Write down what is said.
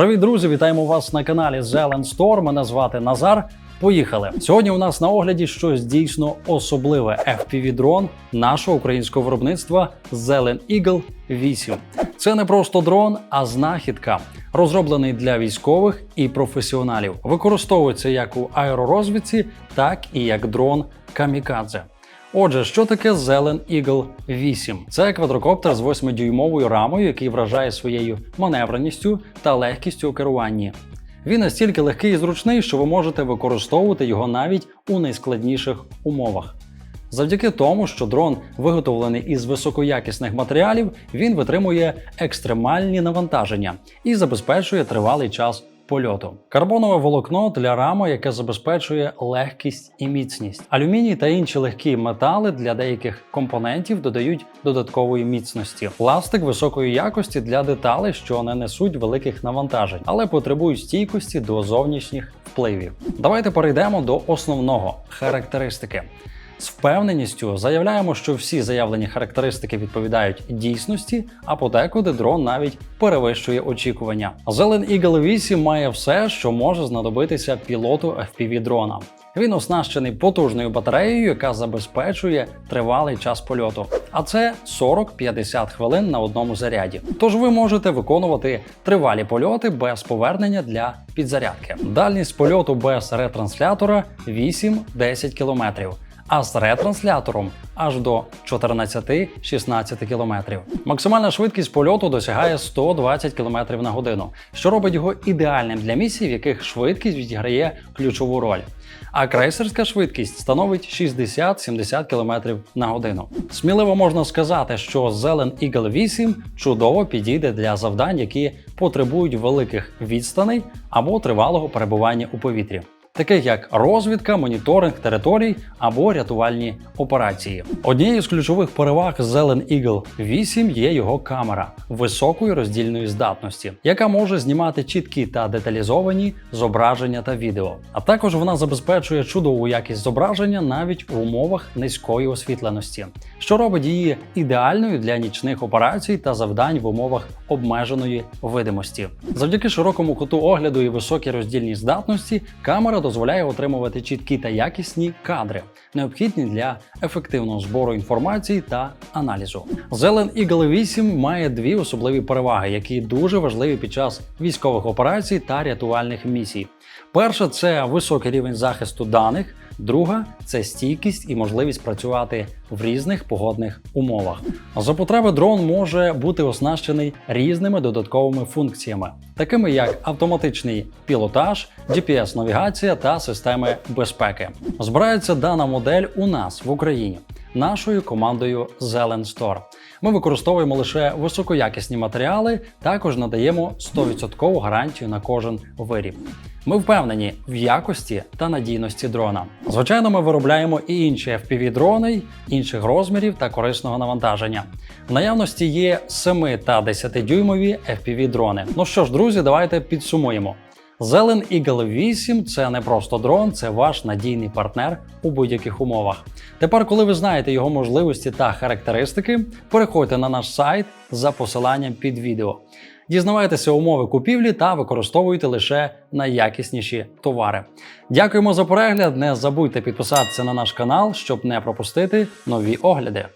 Привіт, друзі! Вітаємо вас на каналі Zelen Store. Мене звати Назар. Поїхали. Сьогодні у нас на огляді щось дійсно особливе. fpv дрон нашого українського виробництва Zelen Eagle 8. Це не просто дрон, а знахідка, розроблений для військових і професіоналів. Використовується як у аеророзвідці, так і як дрон камікадзе. Отже, що таке Zelen Eagle 8? Це квадрокоптер з 8-дюймовою рамою, який вражає своєю маневреністю та легкістю у керуванні. Він настільки легкий і зручний, що ви можете використовувати його навіть у найскладніших умовах. Завдяки тому, що дрон виготовлений із високоякісних матеріалів, він витримує екстремальні навантаження і забезпечує тривалий час польоту. Карбонове волокно для рами, яке забезпечує легкість і міцність. Алюміній та інші легкі метали для деяких компонентів додають додаткової міцності. Пластик високої якості для деталей, що не несуть великих навантажень, але потребують стійкості до зовнішніх впливів. Давайте перейдемо до основного характеристики. З впевненістю заявляємо, що всі заявлені характеристики відповідають дійсності, а подекуди дрон навіть перевищує очікування. Zelen Eagle 8 має все, що може знадобитися пілоту FPV дрона. Він оснащений потужною батареєю, яка забезпечує тривалий час польоту. А це 40-50 хвилин на одному заряді. Тож ви можете виконувати тривалі польоти без повернення для підзарядки. Дальність польоту без ретранслятора 8-10 км а з ретранслятором аж до 14-16 км. Максимальна швидкість польоту досягає 120 км на годину, що робить його ідеальним для місій, в яких швидкість відіграє ключову роль. А крейсерська швидкість становить 60-70 км на годину. Сміливо можна сказати, що Zelen Eagle 8 чудово підійде для завдань, які потребують великих відстаней або тривалого перебування у повітрі таких як розвідка, моніторинг територій або рятувальні операції. Однією з ключових переваг Zelen Eagle 8 є його камера високої роздільної здатності, яка може знімати чіткі та деталізовані зображення та відео. А також вона забезпечує чудову якість зображення навіть в умовах низької освітленості, що робить її ідеальною для нічних операцій та завдань в умовах обмеженої видимості. Завдяки широкому куту огляду і високій роздільній здатності камера дозволяє отримувати чіткі та якісні кадри, необхідні для ефективного збору інформації та аналізу. Zelen Eagle 8 має дві особливі переваги, які дуже важливі під час військових операцій та рятувальних місій. Перша це високий рівень захисту даних. Друга це стійкість і можливість працювати в різних погодних умовах. За потреби дрон може бути оснащений різними додатковими функціями, такими як автоматичний пілотаж, GPS-навігація та системи безпеки. Збирається дана модель у нас в Україні. Нашою командою Zelen Store. Ми використовуємо лише високоякісні матеріали, також надаємо 100% гарантію на кожен виріб. Ми впевнені в якості та надійності дрона. Звичайно, ми виробляємо і інші fpv дрони інших розмірів та корисного навантаження. В наявності є 7 та 10 дюймові fpv дрони. Ну що ж, друзі, давайте підсумуємо. Zelen Eagle 8 це не просто дрон, це ваш надійний партнер у будь-яких умовах. Тепер, коли ви знаєте його можливості та характеристики, переходьте на наш сайт за посиланням під відео. Дізнавайтеся умови купівлі та використовуйте лише найякісніші товари. Дякуємо за перегляд. Не забудьте підписатися на наш канал, щоб не пропустити нові огляди.